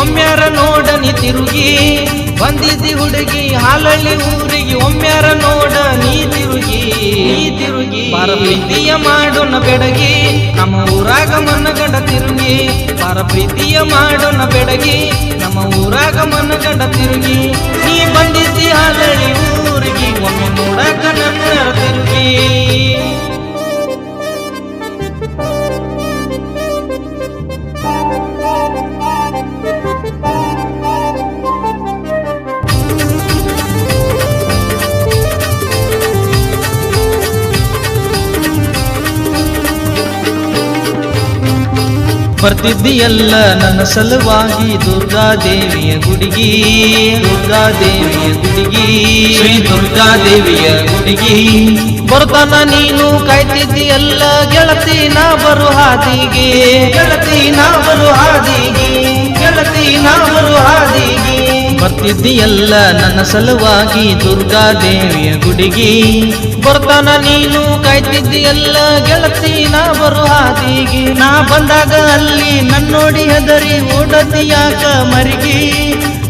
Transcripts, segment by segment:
ಒಮ್ಮ್ಯಾರ ನೋಡನಿ ತಿರುಗಿ. ಬಂದಿದ್ದಿ ಹುಡುಗಿ ಹಾಲಳ್ಳಿ ಊರಿಗೆ ಒಮ್ಮ್ಯಾರ ನೋಡ ನೀ ತಿರುಗಿ. ನೀ ತಿರುಗಿ ಪ್ರೀತಿಯ ಮಾಡೋಣ ಬೆಡಗಿ, ನಮ್ಮ ಊರಾಗ ಮನಗಡ ತಿರುಗಿ. ಪರಪ್ರೀತಿಯ ಪ್ರೀತಿಯ ಮಾಡೋಣ ಬೆಡಗಿ, ನಮ್ಮ ಊರಾಗ ಮನಗಡ ತಿರುಗಿ. ನೀ ಬಂದಿದ್ದಿ ಹಾಲಳ್ಳಿ ಊರಿಗೆ ಬರ್ತಿದ್ದೀಯಲ್ಲ ನನ್ನ ಸಲುವಾಗಿ ದುರ್ಗಾದೇವಿಯ ಗುಡಿಗಿ. ದುರ್ಗಾದೇವಿಯ ಗುಡಿಗಿ. ಶ್ರೀ ದುರ್ಗಾದೇವಿಯ ಗುಡಿಗಿ. ಬರ್ತಾನ ನೀನು ಕಾಯ್ತಿದ್ದೀಯಲ್ಲ ಗೆಳತಿ, ನಾ ಬರು ಹಾದಿಗೆ. ಗೆಳತಿ, ನಾ ಬರು ಹಾದಿಗೆ. ಗೆಳತಿ, ನಾ ಬರು ಹಾದಿಗೆ. ಬರ್ತಿದ್ದೀಯಲ್ಲ ನನ್ನ ಸಲುವಾಗಿ ದುರ್ಗಾದೇವಿಯ ಗುಡಿಗಿ. ಬರ್ತಾನ ನೀನು ಕಾಯ್ತಿದ್ದೀಯಲ್ಲ ಗೆಳತಿ ನಾ ಬರು ಹಾದಿಗೆ. ನಾ ಬಂದಾಗ ಅಲ್ಲಿ ನನ್ನೋಡಿ ಹೆದರಿ ಓಡತಿ ಯಾಕ ಮರಿಗಿ.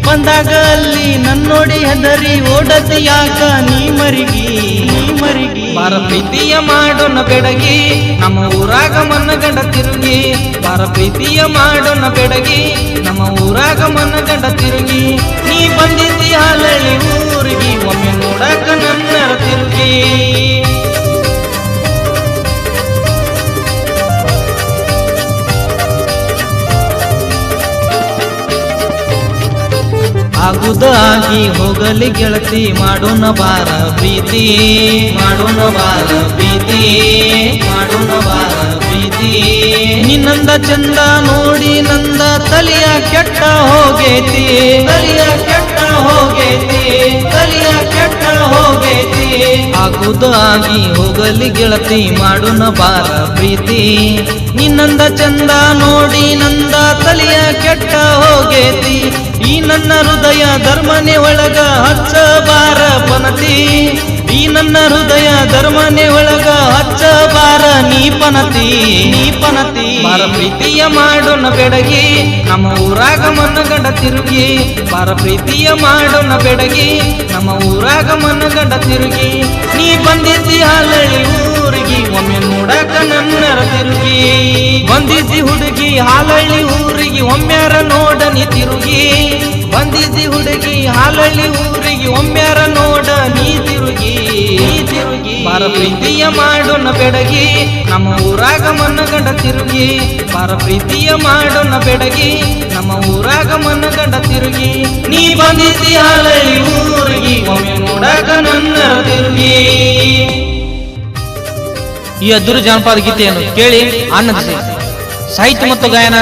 ಬಂದಾಗ ಅಲ್ಲಿ ನನ್ನೋಡಿ ಹೆದರಿ ಓಡತಿ ಯಾಕ? ನೀ ಮರಿಗಿ ನೀ ಮರಿಗಿ. ಬಾರ ಪ್ರೀತಿಯ ಮಾಡೋಣ ಬೆಡಗಿ, ನಮ್ಮ ಊರಾಗ ಮನಗಂಡ ತಿರುಗಿ. ಬಾರ ಪ್ರೀತಿಯ ಮಾಡೋಣ ಬೆಡಗಿ, ನಮ್ಮ ಊರಾಗ ಮನಗಂಡ ತಿರುಗಿ. ನೀ ಬಂದಿದ್ದೀ ಹಾಲಳಿ ಊರಿಗೆ, ಒಮ್ಮೆ ನೋಡಕ ನನ್ನ ತಿರುಗಿ. ಆಗುದಾಗಿ ಹೋಗಲಿ ಗೆಳತಿ, ಮಾಡೋಣ ಬಾರ ಪ್ರೀತಿ. ಮಾಡೋಣ ಬಾರ ಪ್ರೀತಿ. ಮಾಡೋಣ ಬಾರ ಪ್ರೀತಿ. ನಿನ್ನಂದ ಚಂದ ನೋಡಿ ನಂದ ತಲಿಯ ಕೆಟ್ಟ ಹೋಗೇತಿ. ತಲಿಯ ಕೆಟ್ಟ ಹೋಗೇತಿ. ತಲೆಯ ಕೆಟ್ಟ ಹೋಗೇತಿ. ಆಗುದಾಗಿ ಹೋಗಲಿ ಗೆಳತಿ, ಮಾಡೋಣ ಬಾರ ಪ್ರೀತಿ. ನಿನ್ನಂದ ಚಂದ ನೋಡಿ ನಂದ ತಲಿಯ ಕೆಟ್ಟ ಹೋಗೇತಿ. ಈ ನನ್ನ ಹೃದಯ ಧರ್ಮನೆ ಒಳಗ ಹಚ್ಚ ಬಾರ ಪನತಿ. ಈ ನನ್ನ ಹೃದಯ ಧರ್ಮನೆ ಒಳಗ ಹಚ್ಚ ಬಾರ ನೀ ಪನತಿ ನೀ ಪನತಿ. ಬಾರ ಪ್ರೀತಿಯ ಮಾಡೋಣ ಬೆಡಗಿ, ನಮ್ಮ ಊರಾಗ ಮನಗಡ ತಿರುಗಿ. ಬಾರ ಪ್ರೀತಿಯ ಮಾಡೋಣ ಬೆಡಗಿ, ನಮ್ಮ ಊರಾಗ ಮನಗಡ ತಿರುಗಿ. ನೀ ಬಂದಿದ್ದಿ ಹಾಲಳ್ಳಿ ಊರಿಗೆ, ಒಮ್ಮೆ ನೋಡಕ ನನ್ನ ತಿರುಗಿ. ಬಂದಿದ್ದಿ ಹುಡುಗಿ ಹಾಲಳ್ಳಿ ಊರಿಗೆ ಒಮ್ಮ್ಯಾರ ನೋಡನಿ ತಿರುಗಿ. ಬಂದಿದ್ದಿ ಹುಡುಗಿ ಹಾಲಳ್ಳಿ ಊರಿಗೆ ಒಮ್ಮ್ಯಾರ ನೋಡ ನೀ ತಿರುಗಿ. ತಿರುಗಿ ಬಾರ ಪ್ರೀತಿಯ ಮಾಡೋಣ ಬೆಡಗಿ, ನಮ್ಮ ಊರಾಗ ಮನಗಂಡ ತಿರುಗಿ. ಬಾರ ಪ್ರೀತಿಯ ಮಾಡೋಣ ಬೆಡಗಿ, ನಮ್ಮ ಊರಾಗ ಮನಗಂಡ ತಿರುಗಿ. ನೀ ಬಂದಿದ್ದಿ ಹಾಲಳ್ಳಿ ಊರಿಗೆ, ಒಮ್ಮೆ ನೋಡಾಗ ನನ್ನ ತಿರುಗಿ. ಈ ಅದ್ದೂರಿ ಜಾನಪದ ಗೀತೆಯನ್ನು ಕೇಳಿ ಆನಂದಿಸಿ. ಸಾಹಿತ್ಯ ಮತ್ತು ಗಾಯನ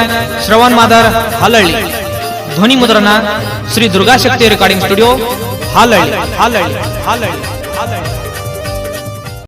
ಶ್ರವಣ್ ಮಾದರ್ ಹಾಲಹಳ್ಳಿ ಧ್ವನಿ ಮುದ್ರಣ ಶ್ರೀ ದುರ್ಗಾಶಕ್ತಿ ರೆಕಾರ್ಡಿಂಗ್ ಸ್ಟುಡಿಯೋ ಹಾಲಹಳ್ಳಿ ಹಾಲಹಳ್ಳಿ ಹಾಲಹಳ್ಳಿ ಹಾಲಹಳ್ಳಿ